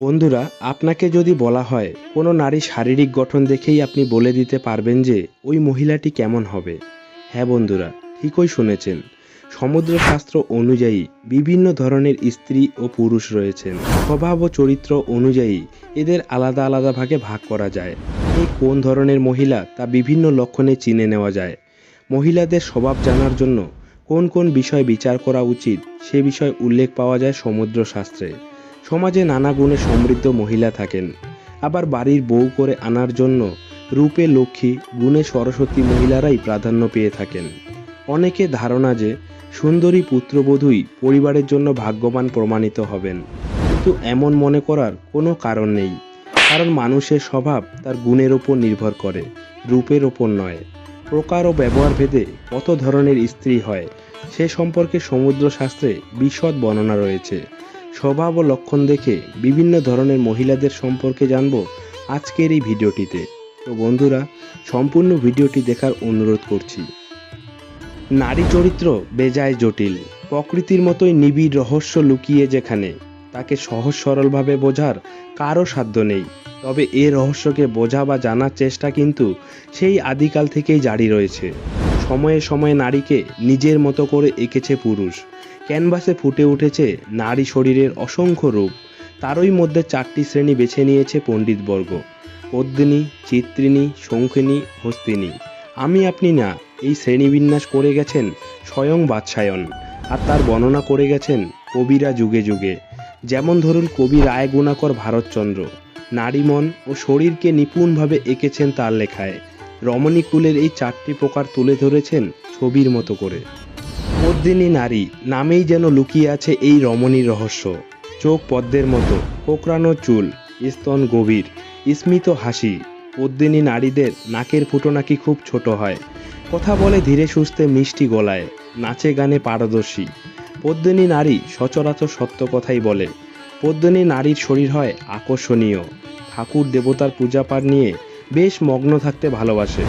বন্ধুরা, আপনাকে যদি বলা হয়, কোনো নারী শারীরিক গঠন দেখেই আপনি বলে দিতে পারবেন যে, ওই মহিলাটি কেমন হবে। হ্যাঁ বন্ধুরা, ঠিকই শুনেছেন। সমুদ্রশাস্ত্র অনুযায়ী বিভিন্ন ধরনের স্ত্রী ও পুরুষ রয়েছেন। স্বভাব ও চরিত্র অনুযায়ী এদের আলাদা আলাদা ভাগে ভাগ করা যায়। এই কোন ধরনের মহিলা তা বিভিন্ন লক্ষণে চিনে নেওয়া যায়। মহিলাদের স্বভাব জানার জন্য কোন কোন বিষয় বিচার করা উচিত, সে বিষয় উল্লেখ পাওয়া যায় সমুদ্র শাস্ত্রে সমাজে নানা গুণে সমৃদ্ধ মহিলা থাকেন। আবার বাড়ির বউ করে আনার জন্য রূপে লক্ষ্মী গুণে সরস্বতী মহিলারাই প্রাধান্য পেয়ে থাকেন। অনেকে ধারণা যে সুন্দরী পুত্রবধূই পরিবারের জন্য ভাগ্যবান প্রমাণিত হবেন। কিন্তু এমন মনে করার কোনো কারণ নেই। কারণ মানুষের স্বভাব তার গুণের ওপর নির্ভর করে, রূপের ওপর নয়। প্রকার ও ব্যবহার ভেদে কত ধরনের স্ত্রী হয়, সে সম্পর্কে সমুদ্র শাস্ত্রে বিশদ বর্ণনা রয়েছে। স্বভাব ও লক্ষণ দেখে বিভিন্ন ধরনের মহিলাদের সম্পর্কে জানব আজকের এই ভিডিওটিতে। তো বন্ধুরা, সম্পূর্ণ ভিডিওটি দেখার অনুরোধ করছি। নারী চরিত্র বেজায় জটিল। প্রকৃতির মতোই নিবিড় রহস্য লুকিয়ে যেখানে, তাকে সহজ সরলভাবে বোঝার কারও সাধ্য নেই। তবে এ রহস্যকে বোঝা বা জানার চেষ্টা কিন্তু সেই আদিকাল থেকেই জারি রয়েছে। সময়ে সময়ে নারীকে নিজের মতো করে এঁকেছে পুরুষ। ক্যানভাসে ফুটে উঠেছে নারী শরীরের অসংখ্য রূপ। তারই মধ্যে চারটি শ্রেণি বেছে নিয়েছে পণ্ডিতবর্গ। পদ্মিনী চিত্রিনী শঙ্খিনী, হস্তিনী। আমি আপনি না, এই শ্রেণীবিন্যাস করে গেছেন স্বয়ং বাদশায়ন, আর তার বর্ণনা করে গেছেন কবিরা যুগে যুগে। যেমন ধরুন কবি রায় গুণাকর ভারতচন্দ্র নারীমন ও শরীরকে নিপুণভাবে এঁকেছেন তার লেখায়। রমণীকুলের এই চারটি প্রকার তুলে ধরেছেন ছবির মতো করে। পদ্মিনী নারী, নামেই যেন লুকিয়ে আছে এই রমণীর রহস্য। চোখ পদ্মের মতো, কোকড়ানো চুল, স্তন গভীর, স্মিত হাসি। পদ্মিনী নারীদের নাকের ফুটো নাকি খুব ছোট হয়। কথা বলে ধীরে সুস্থে মিষ্টি গলায়, নাচে গানে পারদর্শী। পদ্মিনী নারী সচরাচর সত্য কথাই বলে। পদ্মিনী নারীর শরীর হয় আকর্ষণীয়। ঠাকুর দেবতার পূজাপাঠ নিয়ে বেশ মগ্ন থাকতে ভালোবাসে।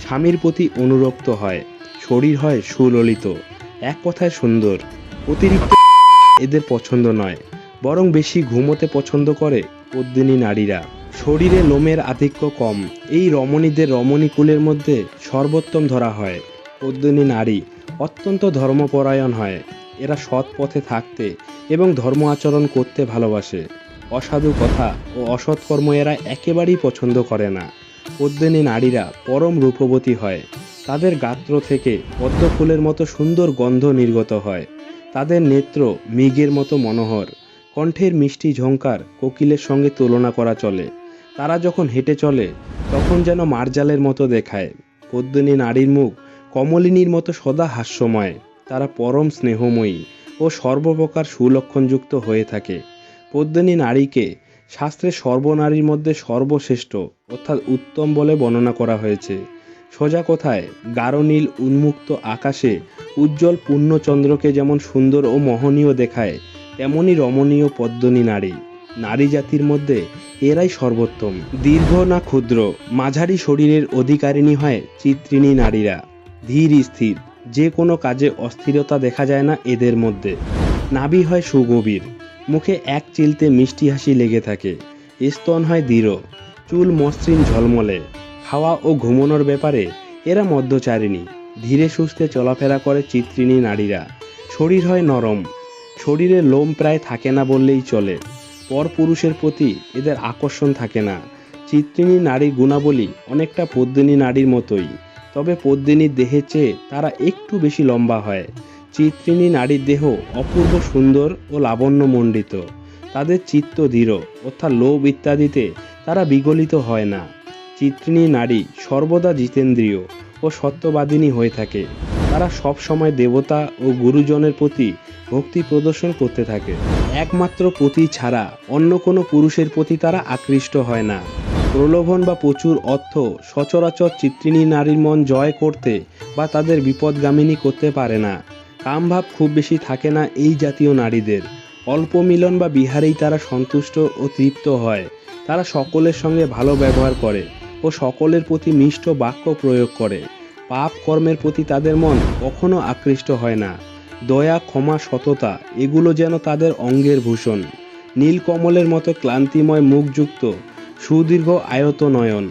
স্বামীর প্রতি অনুরক্ত হয়। শরীর হয় সুললিত। এক কথায় সুন্দর। অতিরিক্ত এদের পছন্দ নয়, বরং বেশি ঘুমোতে পছন্দ করে পদ্মিনী নারীরা। শরীরে লোমের আধিক্য কম, এই রমণীদের রমণীকুলের মধ্যে সর্বোত্তম ধরা হয়। পদ্মিনী নারী অত্যন্ত ধর্মপরায়ণ হয়, এরা সৎ পথে থাকতে এবং ধর্ম আচরণ করতে ভালোবাসে। অসাধু কথা ও অসৎকর্ম এরা একেবারেই পছন্দ করে না। পদ্মিনী নারীরা পরম রূপবতী হয়। তাদের গাত্র থেকে পদ্ম ফুলের মতো সুন্দর গন্ধ নির্গত হয়। তাদের নেত্র মৃগের মতো মনোহর। কণ্ঠের মিষ্টি ঝঙ্কার কোকিলের সঙ্গে তুলনা করা চলে। তারা যখন হেঁটে চলে, তখন যেন মার্জালের মতো দেখায়। পদ্মিনী নারীর মুখ কমলিনীর মতো সদা হাস্যময়। তারা পরম স্নেহময়ী ও সর্বপ্রকার সুলক্ষণযুক্ত হয়ে থাকে। পদ্মিনী নারীকে শাস্ত্রে সর্বনারীর মধ্যে সর্বশ্রেষ্ঠ অর্থাৎ উত্তম বলে বর্ণনা করা হয়েছে। সোজা কথায়? গাঢ় নীল উন্মুক্ত আকাশে উজ্জ্বল পূর্ণচন্দ্রকে যেমন সুন্দর ও মোহনীয় দেখায় তেমনই রমণীয় পদ্মনী নারী। নারী জাতির মধ্যে এরাই সর্বোত্তম। দীর্ঘ না ক্ষুদ্র, মাঝারি শরীরের অধিকারিণী হয় চিত্রিণী নারীরা। ধীর, স্থির, যে কোনো কাজে অস্থিরতা দেখা যায় না এদের মধ্যে। নাভি হয় সুগভীর, মুখে এক চিলতে মিষ্টি হাসি লেগে থাকে, স্তন হয় দৃঢ়, চুল মসৃণ ঝলমলে। খাওয়া ও ঘুমানোর ব্যাপারে এরা মধ্যচারিণী। ধীরে সুস্থে চলাফেরা করে চিত্রিণী নারীরা। শরীর হয় নরম। শরীরে লোম প্রায় থাকে না বললেই চলে। পরপুরুষের প্রতি এদের আকর্ষণ থাকে না। চিত্রিণী নারীর গুণাবলী অনেকটা পদ্মিনী নারীর মতোই। তবে পদ্মিনীর দেহের চেয়ে তারা একটু বেশি লম্বা হয়। চিত্রিণী নারীর দেহ অপূর্ব সুন্দর ও লাবণ্যমণ্ডিত। তাদের চিত্ত দৃঢ় অর্থাৎ লোভ ইত্যাদিতে তারা বিগলিত হয় না। চিত্রিণী নারী সর্বদা জিতেন্দ্রীয় ও সত্যবাদিনী হয়ে থাকে। তারা সব সময় দেবতা ও গুরুজনের প্রতি ভক্তি প্রদর্শন করতে থাকে। একমাত্র পতি ছাড়া অন্য কোনো পুরুষের প্রতি তারা আকৃষ্ট হয় না। প্রলোভন বা প্রচুর অর্থ সচরাচর চিত্রিণী নারীর মন জয় করতে বা তাদের বিপদগামিনী করতে পারে না। কামভাব খুব বেশি থাকে না এই জাতীয় নারীদের। অল্প মিলন বা বিহারেই তারা সন্তুষ্ট ও তৃপ্ত হয়। তারা সকলের সঙ্গে ভালো ব্যবহার করে। ও সকলের প্রতি মিষ্ট বাক্য প্রয়োগ করে। পাপ কর্মের প্রতি তাদের মন কখনো আকৃষ্ট হয় না। দয়া, ক্ষমা, সততা, এগুলো যেন তাদের অঙ্গের ভূষণ। নীলকমলের মতো ক্লান্তিময় মুখযুক্ত, সুদীর্ঘ আয়ত নয়ন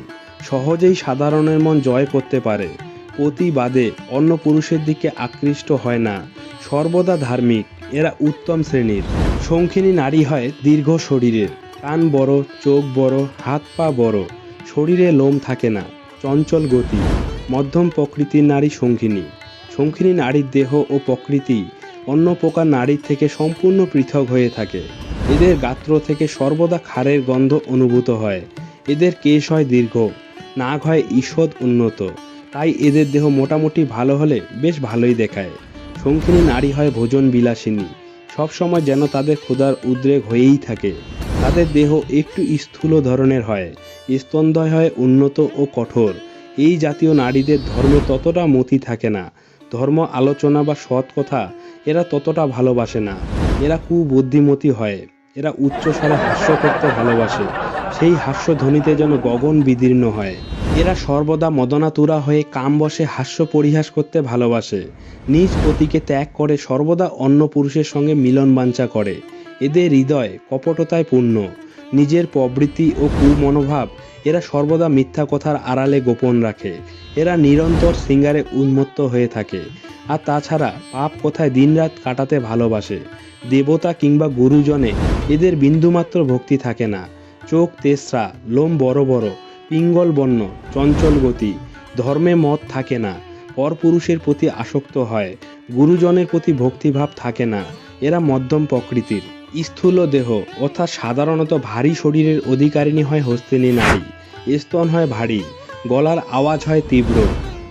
সহজেই সাধারণের মন জয় করতে পারে। প্রতিবাদে অন্য পুরুষের দিকে আকৃষ্ট হয় না। সর্বদা ধার্মিক, এরা উত্তম শ্রেণির। শৌখিনী নারী হয় দীর্ঘ শরীরের। কান বড়, চোখ বড়, হাত পা বড়। শরীরে লোম থাকে না, চঞ্চল গতি, মধ্যম প্রকৃতির নারী শঙ্খিনী শঙ্খিনী নারীর দেহ ও প্রকৃতি অন্য প্রকার নারীর থেকে সম্পূর্ণ পৃথক হয়ে থাকে। এদের গাত্র থেকে সর্বদা খারের গন্ধ অনুভূত হয়। এদের কেশ হয় দীর্ঘ, নাক হয় ঈষৎ উন্নত। তাই এদের দেহ মোটামুটি ভালো হলে বেশ ভালোই দেখায়। শঙ্খিনী নারী হয় ভোজন বিলাসিনী সবসময় যেন তাদের ক্ষুধার উদ্রেক হয়েই থাকে। তাদের দেহ একটু স্থূল ধরনের হয় স্তনদয় হয় উন্নত ও কঠোর। এই জাতীয় নারীদের ধর্মে ততটা মতি থাকে না। ধর্ম আলোচনা বা সৎ কথা এরা ততটা ভালোবাসে না। এরা কুবুদ্ধিমতী হয়। এরা উচ্চস্বরে হাস্য করতে ভালোবাসে। সেই হাস্যধ্বনিতে যেন গগন বিদীর্ণ হয়। এরা সর্বদা মদনাতুরা হয়ে কাম বসে হাস্য পরিহাস করতে ভালোবাসে। নিজ পতিকে ত্যাগ করে সর্বদা অন্য পুরুষের সঙ্গে মিলন বাঞ্ছা করে। এদের হৃদয় কপটতায় পূর্ণ। নিজের প্রবৃত্তি ও কুমনোভাব এরা সর্বদা মিথ্যা কথার আড়ালে গোপন রাখে। এরা নিরন্তর সিঙ্গারে উন্মত্ত হয়ে থাকে। আর তাছাড়া পাপ কোথায় দিনরাত কাটাতে ভালোবাসে। দেবতা কিংবা গুরুজনে এদের বিন্দুমাত্র ভক্তি থাকে না। চোখ তেসরা, লোম বড় বড়, পিঙ্গল বর্ণ, চঞ্চল গতি। ধর্মে মত থাকে না। পরপুরুষের প্রতি আসক্ত হয়। গুরুজনের প্রতি ভক্তিভাব থাকে না। এরা মধ্যম প্রকৃতির। স্থূল দেহ, অর্থাৎ সাধারণত ভারী শরীরের অধিকারিণী হয় হস্তিনী নারী। স্তন হয় ভারী, গলার আওয়াজ হয় তীব্র,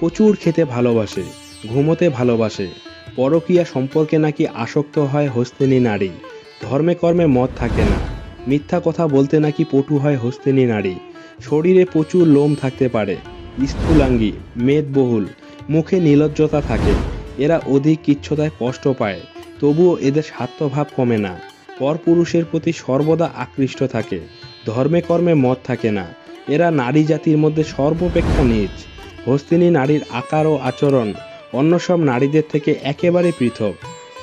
প্রচুর খেতে ভালোবাসে, ঘুমোতে ভালোবাসে পরকীয়া সম্পর্কে নাকি আসক্ত হয় হস্তিনী নারী, ধর্মে কর্মে মত থাকে না, মিথ্যা কথা বলতে নাকি পটু হয় হস্তিনী নারী, শরীরে প্রচুর লোম থাকতে পারে, স্থূলাঙ্গী, মেদবহুল, মুখে নিলজ্জতা থাকে, এরা অধিক কিচ্ছতায় কষ্ট পায়, তবুও এদের স্বার্থভাব কমে না। পরপুরুষের প্রতি সর্বদা আকৃষ্ট থাকে, ধর্মে কর্মে মত থাকে না। এরা নারী জাতির মধ্যে সর্বাপেক্ষা নীচ হস্তিনী নারীর আকার ও আচরণ অন্য সব নারীদের থেকে একেবারে পৃথক।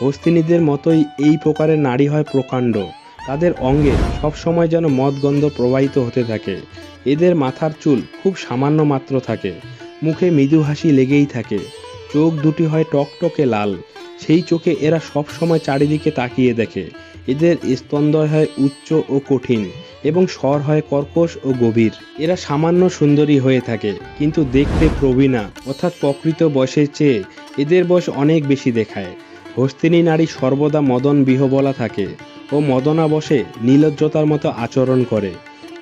হস্তিনীদের মতোই এই প্রকারের নারী হয় প্রকাণ্ড। তাদের অঙ্গে সবসময় যেন মদগন্ধ প্রবাহিত হতে থাকে। এদের মাথার চুল খুব সামান্য মাত্র থাকে। মুখে মৃদু হাসি লেগেই থাকে। চোখ দুটি হয় টকটকে লাল। সেই চোখে এরা সবসময় চারিদিকে তাকিয়ে দেখে। এদের স্তন্দয় হয় উচ্চ ও কঠিন এবং স্বর হয় কর্কশ ও গভীর। এরা সামান্য সুন্দরী হয়ে থাকে, কিন্তু দেখতে প্রবীণা, অর্থাৎ প্রকৃত বয়সের চেয়ে এদের বয়স অনেক বেশি দেখায়। হস্তিনী নারী সর্বদা মদন বিহবলা থাকে ও মদনা বসে নীলজ্জতার মতো আচরণ করে।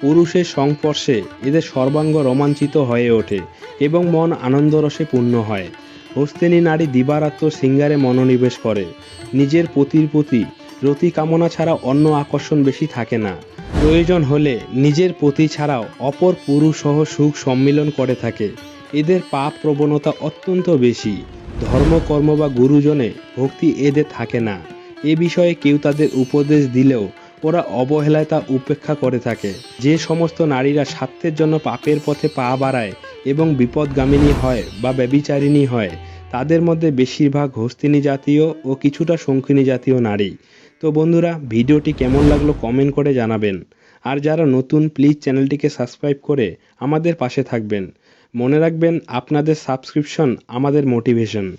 পুরুষের সংস্পর্শে এদের সর্বাঙ্গ রোমাঞ্চিত হয়ে ওঠে এবং মন আনন্দরসে পূর্ণ হয়। হস্তিনী নারী দিবারাত্র সিঙ্গারে মনোনিবেশ করে, নিজের পতির প্রতি রতি কামনা ছাড়া অন্য আকর্ষণ বেশি থাকে না। প্রয়োজন হলে নিজের পতি ছাড়াও অপর পুরুষ সহ সুখ সম্মিলন করে থাকে। এদের পাপ প্রবণতা অত্যন্ত বেশি। ধর্মকর্ম বা গুরুজনে ভক্তি এদের থাকে না। এ বিষয়ে কেউ তাদের উপদেশ দিলেও ওরা অবহেলায় তা উপেক্ষা করে থাকে। যে সমস্ত নারীরা স্বার্থের জন্য পাপের পথে পা বাড়ায় এবং বিপদগামিনী হয় বা ব্যবিচারিণী হয়, তাদের মধ্যে বেশিরভাগ হস্তিনী জাতীয় ও কিছুটা শঙ্খিনী জাতীয় নারী। তো বন্ধুরা, ভিডিওটি কেমন লাগল কমেন্ট করে জানাবেন। আর যারা নতুন প্লিজ চ্যানেলটিকে সাবস্ক্রাইব করে আমাদের পাশে থাকবেন। মনে রাখবেন, আপনাদের সাবস্ক্রিপশন আমাদের মোটিভেশন